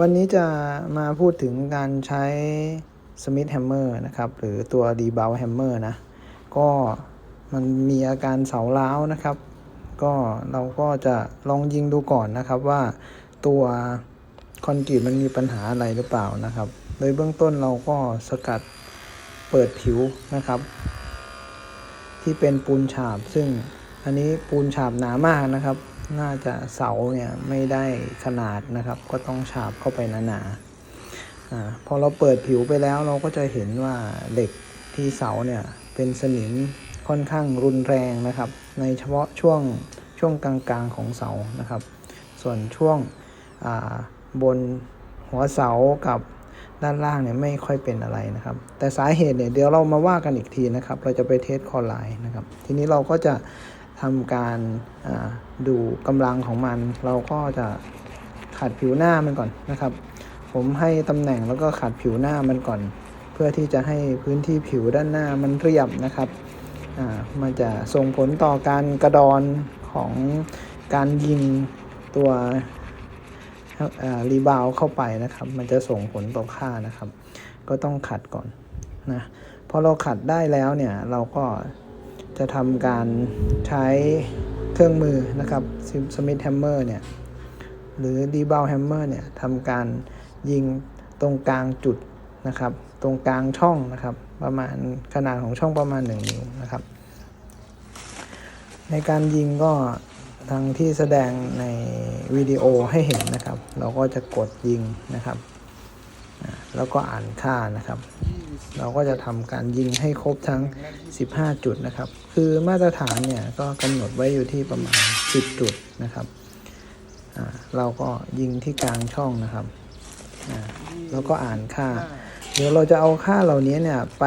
วันนี้จะมาพูดถึงการใช้สมิธแฮมเมอร์นะครับ หรือตัวรีบาวแฮมเมอร์นะ ก็มันมีอาการเสาล้าวนะครับ ก็เราก็จะลองยิงดูก่อนนะครับว่าตัวคอนกรีตมันมีปัญหาอะไรหรือเปล่านะครับ โดยเบื้องต้นเราก็สกัดเปิดผิวนะครับ ที่เป็นปูนฉาบ ซึ่งอันนี้ปูนฉาบหนามากนะครับ น่าจะเสาเนี่ยไม่ได้ขนาดนะครับ ก็ต้องฉาบเข้าไปหนาๆอาพอเราเปิดผิวไปแล้วเราก็จะเห็นว่าเหล็กที่เสาเนี่ยเป็นสนิมค่อนข้างรุนแรงนะครับ ในเฉพาะช่วงช่วงกลางๆของเสานะครับ ส่วนช่วงบนหัวเสากับด้านล่างเนี่ยไม่ค่อยเป็นอะไรนะครับ แต่สาเหตุเนี่ยเดี๋ยวเรามาว่ากันอีกทีนะครับ เราจะไปเทสคอไลน์นะครับ ทีนี้เราก็จะ ทำการดูกำลังของมัน เราก็จะขัดผิวหน้ามันก่อนนะครับ ผมให้ตำแหน่งแล้วก็ขัดผิวหน้ามันก่อน เพื่อที่จะให้พื้นที่ผิวด้านหน้ามันเรียบนะครับมันจะส่งผลต่อการกระดอนของการยิงตัวรีบาวเข้าไปนะครับ มันจะส่งผลต่อค่านะครับ ก็ต้องขัดก่อนนะพอเราขัดได้แล้วเนี่ยเราก็ จะทำการใช้เครื่องมือนะครับสมิธแฮมเมอร์เนี่ยหรือดีบาวแฮมเมอร์เนี่ยทำการยิงตรงกลางจุดนะครับ ตรงกลางช่องนะครับ ประมาณขนาดของช่องประมาณ 1 นิ้วนะครับ ในการยิงก็ทางที่แสดงในวิดีโอให้เห็นนะครับ เราก็จะกดยิงนะครับ แล้วก็อ่านค่านะครับ เราก็จะทำการยิงให้ครบทั้ง 15 จุดนะครับ คือมาตรฐานเนี่ยก็กำหนดไว้อยู่ที่ประมาณ 10 จุดนะครับเราก็ยิงที่กลางช่องนะครับแล้วก็อ่านค่า เดี๋ยวเราจะเอาค่าเหล่านี้เนี่ยไป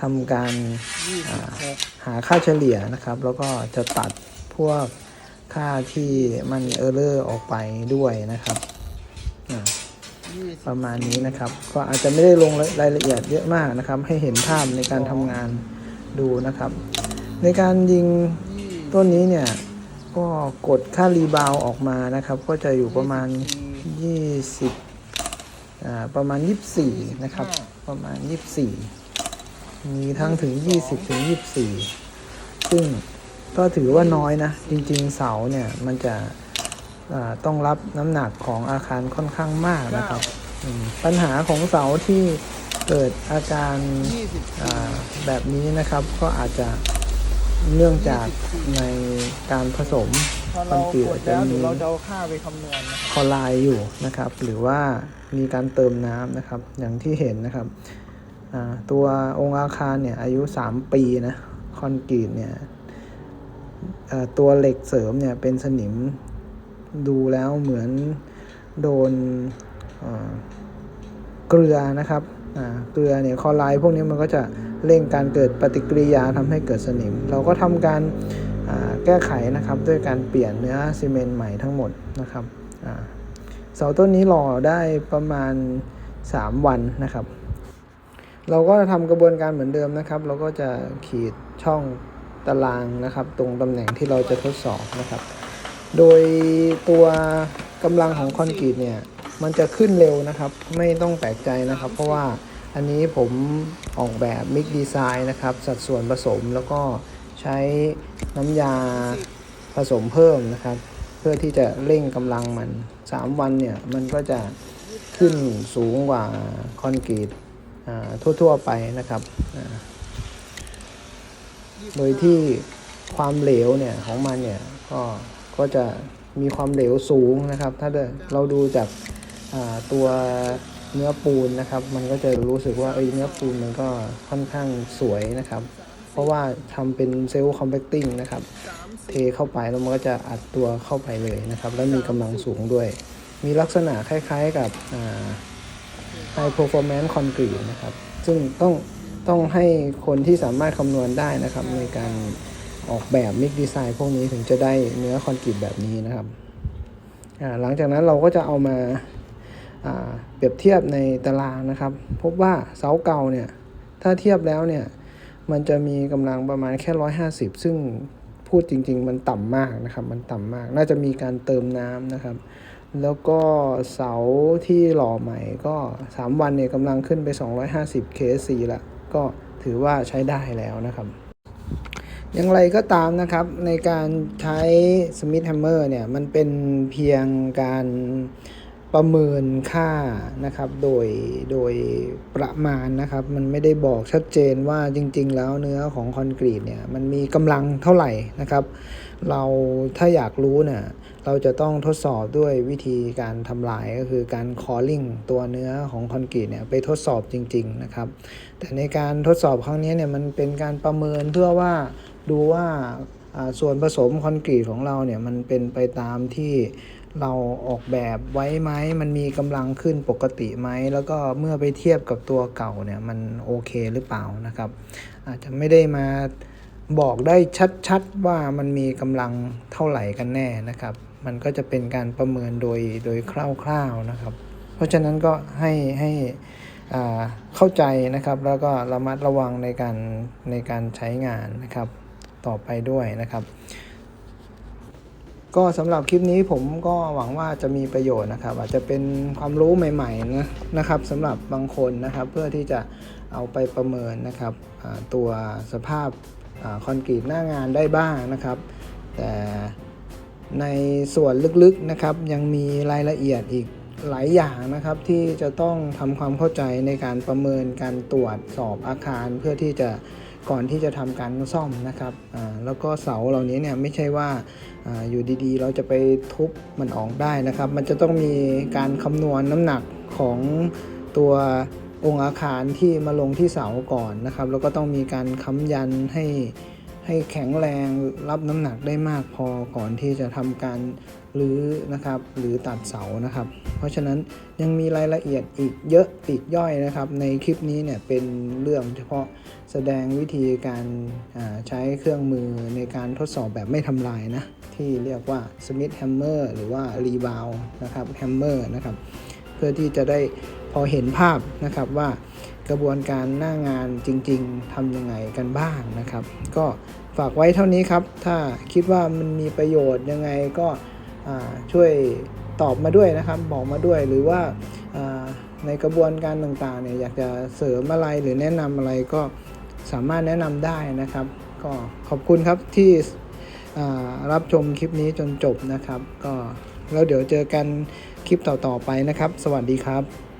ทำการหาค่าเฉลี่ยนะครับ แล้วก็จะตัดพวกค่าที่มันเออร์เลอร์ออกไปด้วยนะครับ ประมาณนี้นะครับ ก็อาจจะไม่ได้ลงรายละเอียดเยอะมากนะครับ ให้เห็นภาพในการทำงานดูนะครับ ในการยิงต้นนี้เนี่ยก็กดค่ารีบาวออกมานะครับ ก็จะอยู่ประมาณ 20อ่าประมาณ 24 นะครับ ประมาณ 24 มีทั้งถึง 20 ถึง 24 ซึ่งก็ถือว่าน้อยนะ จริงๆเสาเนี่ยมันจะ ต้องรับน้ำหนักของอาคารค่อนข้างมากนะครับ ปัญหาของเสาที่เกิดอาการแบบนี้นะครับก็อาจจะเนื่องจากในการผสมคอนกรีตอาจจะมีคอลายอยู่นะครับ หรือว่ามีการเติมน้ำนะครับ อย่างที่เห็นนะครับตัวองค์อาคารเนี่ยอายุ 3 ปีนะคอนกรีตเนี่ยตัวเหล็กเสริมเนี่ยเป็นสนิม ดูแล้วเหมือนโดนเกลือนะครับเกลือเนี่ยคอไลน์พวกนี้มันก็จะเร่งการเกิดปฏิกิริยาทำให้เกิดสนิม เราก็ทำการแก้ไขนะครับด้วยการเปลี่ยนเนื้อซีเมนต์ใหม่ทั้งหมดนะครับเสาต้นนี้หล่อได้ประมาณ 3 วันนะครับ เราก็ทำกระบวนการเหมือนเดิมนะครับ เราก็จะขีดช่องตารางนะครับ ตรงตำแหน่งที่เราจะทดสอบนะครับ โดยตัวกำลังของคอนกรีตเนี่ย มันจะขึ้นเร็วนะครับ ไม่ต้องแปลกใจนะครับ เพราะว่าอันนี้ผมออกแบบมิกดีไซน์นะครับ สัดส่วนผสมแล้วก็ใช้น้ำยาผสมเพิ่มนะครับ เพื่อที่จะเร่งกำลังมัน 3 วันเนี่ย มันก็จะขึ้นสูงกว่าคอนกรีตทั่วๆไปนะครับ โดยที่ความเหลวเนี่ยของมันเนี่ยก็ ก็จะมีความเหลวสูงนะครับ ถ้าเราดูจากตัวเนื้อปูนนะครับ มันก็จะรู้สึกว่าเอ้เนื้อปูนมันก็ค่อนข้างสวยนะครับ เพราะว่าทำเป็นเซลล์คอมเพคติ้งนะครับ เทเข้าไปแล้วมันก็จะอัดตัวเข้าไปเลยนะครับ แล้วมีกำลังสูงด้วย มีลักษณะคล้ายๆกับ High Performance Concrete นะครับ ซึ่งต้องต้องให้คนที่สามารถคำนวณได้นะครับในการ ออกแบบมิกดีไซน์พวกนี้ถึงจะได้เนื้อคอนกรีตแบบนี้นะครับหลังจากนั้นเราก็จะเอามาเปรียบเทียบในตารางนะครับ พบว่าเสาเก่าเนี่ยถ้าเทียบแล้วเนี่ยมันจะมีกำลังประมาณแค่ 150 ซึ่งพูดจริง ๆ มันต่ำมากนะครับ มันต่ำมาก น่าจะมีการเติมน้ำนะครับ แล้วก็เสาที่หล่อใหม่ก็ 3 วันเนี่ยกำลังขึ้นไป 250 KC ละก็ถือว่าใช้ได้แล้วนะครับ อย่างไรก็ตามนะครับในการใช้ Smith Hammer เนี่ยมันเป็นเพียงการประเมินค่านะครับโดยโดยประมาณนะครับมันไม่ได้บอกชัดเจนว่าจริง ๆ แล้วเนื้อของคอนกรีตเนี่ยมันมีกำลังเท่าไหร่นะครับ เราถ้าอยากรู้เนี่ยเราจะต้องทดสอบด้วยวิธีการทำลายก็คือการ calling ตัวเนื้อของคอนกรีตเนี่ยไปทดสอบจริง ๆ นะครับ แต่ในการทดสอบครั้งนี้เนี่ยมันเป็นการประเมินเพื่อว่า ดูว่าส่วนผสมคอนกรีตของเราเนี่ยมันเป็นไปตามที่เราออกแบบไว้ไหม มันมีกำลังขึ้นปกติไหม แล้วก็เมื่อไปเทียบกับตัวเก่าเนี่ยมันโอเคหรือเปล่านะครับ อาจจะไม่ได้มาบอกได้ชัดๆว่ามันมีกำลังเท่าไหร่กันแน่นะครับ มันก็จะเป็นการประเมินโดยโดยคร่าวๆนะครับ เพราะฉะนั้นก็ให้ให้เข้าใจนะครับ แล้วก็ระมัดระวังในการในการใช้งานนะครับ ต่อไปด้วยนะครับ ก็สำหรับคลิปนี้ผมก็หวังว่าจะมีประโยชน์นะครับ อาจจะเป็นความรู้ใหม่ๆนะนะครับสำหรับบางคนนะครับ เพื่อที่จะเอาไปประเมินนะครับตัวสภาพอคอนกรีตหน้างานได้บ้างนะครับ แต่ในส่วนลึกๆนะครับยังมีรายละเอียดอีกหลายอย่างนะครับที่จะต้องทำความเข้าใจในการประเมินการตรวจสอบอาคารเพื่อที่จะ ก่อนที่จะทำการซ่อมนะครับอ่าแล้วก็เสาเหล่านี้เนี่ยไม่ใช่ว่าอาอยู่ดีๆ เราจะไปทุบมันออกได้นะครับ มันจะต้องมีการคำนวณน้ำหนักของตัวองค์อาคารที่มาลงที่เสาก่อนนะครับ แล้วก็ต้องมีการค้ำยันให้ ให้แข็งแรงรับน้ำหนักได้มากพอก่อนที่จะทำการรื้อนะครับ หรือตัดเสานะครับ เพราะฉะนั้นยังมีรายละเอียดอีกเยอะปีกย่อยนะครับ ในคลิปนี้เนี่ยเป็นเรื่องเฉพาะแสดงวิธีการาใช้เครื่องมือในการทดสอบแบบไม่ทำลายนะ ที่เรียกว่า Smith Hammer หรือว่า Rebound นะครับ Hammer นะครับ เพื่อที่จะได้พอเห็นภาพนะครับว่า กระบวนการหน้างานจริง ๆทำยังไงกันบ้างนะครับ ก็ฝากไว้เท่านี้ครับ ถ้าคิดว่ามันมีประโยชน์ยังไงก็ช่วยตอบมาด้วยนะครับ บอกมาด้วยหรือว่าในกระบวนการต่างๆเนี่ยอยากจะเสริมอะไรหรือแนะนำอะไรก็สามารถแนะนำได้นะครับ ก็ขอบคุณครับที่รับชมคลิปนี้จนจบนะครับ ก็แล้วเดี๋ยวเจอกันคลิปต่อๆไปนะครับ สวัสดีครับ